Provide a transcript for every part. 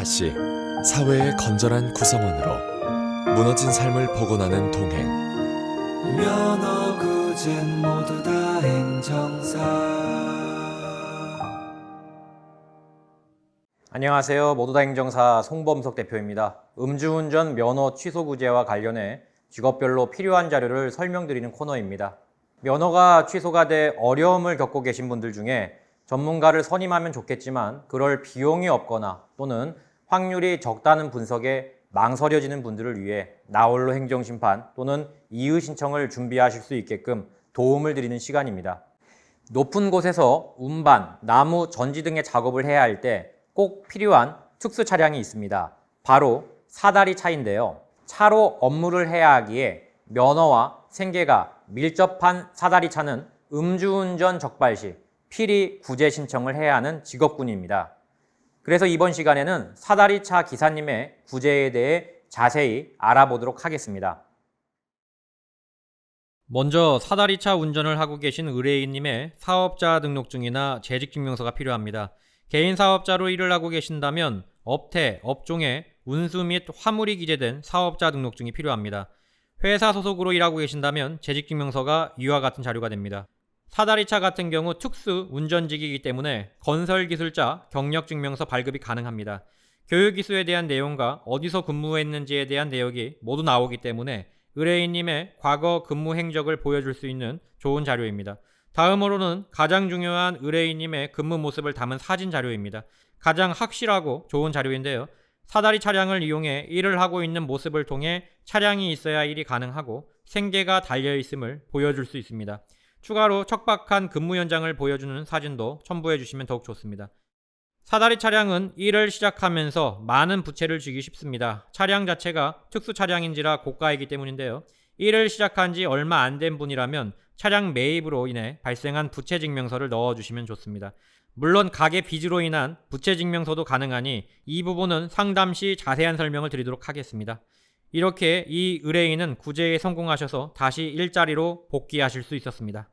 다시 사회의 건전한 구성원으로 무너진 삶을 복원하는 동행 면허구젠 모두 다 행정사 안녕하세요. 모두 다 행정사 송범석 대표입니다. 음주운전 면허 취소 구제와 관련해 직업별로 필요한 자료를 설명드리는 코너입니다. 면허가 취소가 돼 어려움을 겪고 계신 분들 중에 전문가를 선임하면 좋겠지만 그럴 비용이 없거나 또는 확률이 적다는 분석에 망설여지는 분들을 위해 나홀로 행정심판 또는 이의 신청을 준비하실 수 있게끔 도움을 드리는 시간입니다. 높은 곳에서 운반, 나무 전지 등의 작업을 해야 할 때 꼭 필요한 특수 차량이 있습니다. 바로 사다리 차인데요. 차로 업무를 해야 하기에 면허와 생계가 밀접한 사다리 차는 음주운전 적발 시 필히 구제 신청을 해야 하는 직업군입니다. 그래서 이번 시간에는 사다리 차 기사님의 구제에 대해 자세히 알아보도록 하겠습니다. 먼저 사다리차 운전을 하고 계신 의뢰인님의 사업자 등록증이나 재직증명서가 필요합니다. 개인 사업자로 일을 하고 계신다면 업태, 업종에 운수 및 화물이 기재된 사업자 등록증이 필요합니다. 회사 소속으로 일하고 계신다면 재직증명서가 이와 같은 자료가 됩니다. 사다리차 같은 경우 특수 운전직이기 때문에 건설기술자 경력증명서 발급이 가능합니다. 교육기수에 대한 내용과 어디서 근무했는지에 대한 내역이 모두 나오기 때문에 의뢰인님의 과거 근무 행적을 보여줄 수 있는 좋은 자료입니다. 다음으로는 가장 중요한 의뢰인님의 근무 모습을 담은 사진 자료입니다. 가장 확실하고 좋은 자료인데요. 사다리 차량을 이용해 일을 하고 있는 모습을 통해 차량이 있어야 일이 가능하고 생계가 달려 있음을 보여줄 수 있습니다. 추가로 척박한 근무 현장을 보여주는 사진도 첨부해 주시면 더욱 좋습니다. 사다리 차량은 일을 시작하면서 많은 부채를 지기 쉽습니다. 차량 자체가 특수 차량인지라 고가이기 때문인데요. 일을 시작한 지 얼마 안 된 분이라면 차량 매입으로 인해 발생한 부채 증명서를 넣어 주시면 좋습니다. 물론 가계 빚으로 인한 부채 증명서도 가능하니 이 부분은 상담 시 자세한 설명을 드리도록 하겠습니다. 이렇게 이 의뢰인은 구제에 성공하셔서 다시 일자리로 복귀하실 수 있었습니다.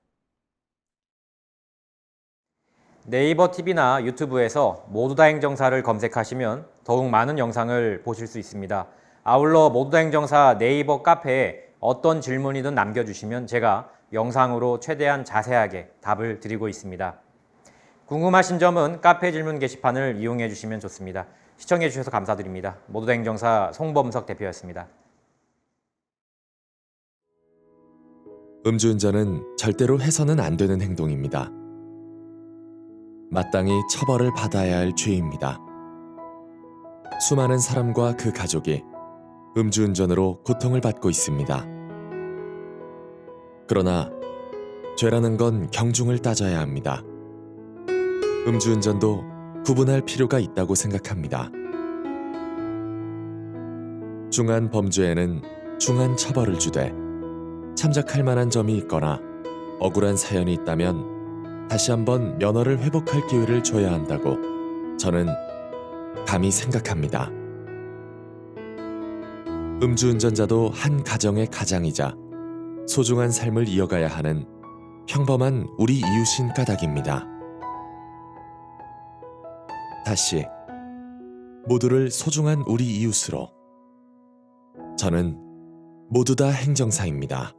네이버 TV나 유튜브에서 모두 다 행정사를 검색하시면 더욱 많은 영상을 보실 수 있습니다. 아울러 모두 다 행정사 네이버 카페에 어떤 질문이든 남겨주시면 제가 영상으로 최대한 자세하게 답을 드리고 있습니다. 궁금하신 점은 카페 질문 게시판을 이용해 주시면 좋습니다. 시청해 주셔서 감사드립니다. 모두다 행정사 송범석 대표였습니다. 음주운전은 절대로 해서는 안 되는 행동입니다. 마땅히 처벌을 받아야 할 죄입니다. 수많은 사람과 그 가족이 음주운전으로 고통을 받고 있습니다. 그러나 죄라는 건 경중을 따져야 합니다. 음주운전도 구분할 필요가 있다고 생각합니다. 중한 범죄에는 중한 처벌을 주되 참작할 만한 점이 있거나 억울한 사연이 있다면 다시 한번 면허를 회복할 기회를 줘야 한다고 저는 감히 생각합니다. 음주운전자도 한 가정의 가장이자 소중한 삶을 이어가야 하는 평범한 우리 이웃인 까닭입니다. 다시 모두를 소중한 우리 이웃으로 저는 모두 다 행정사입니다.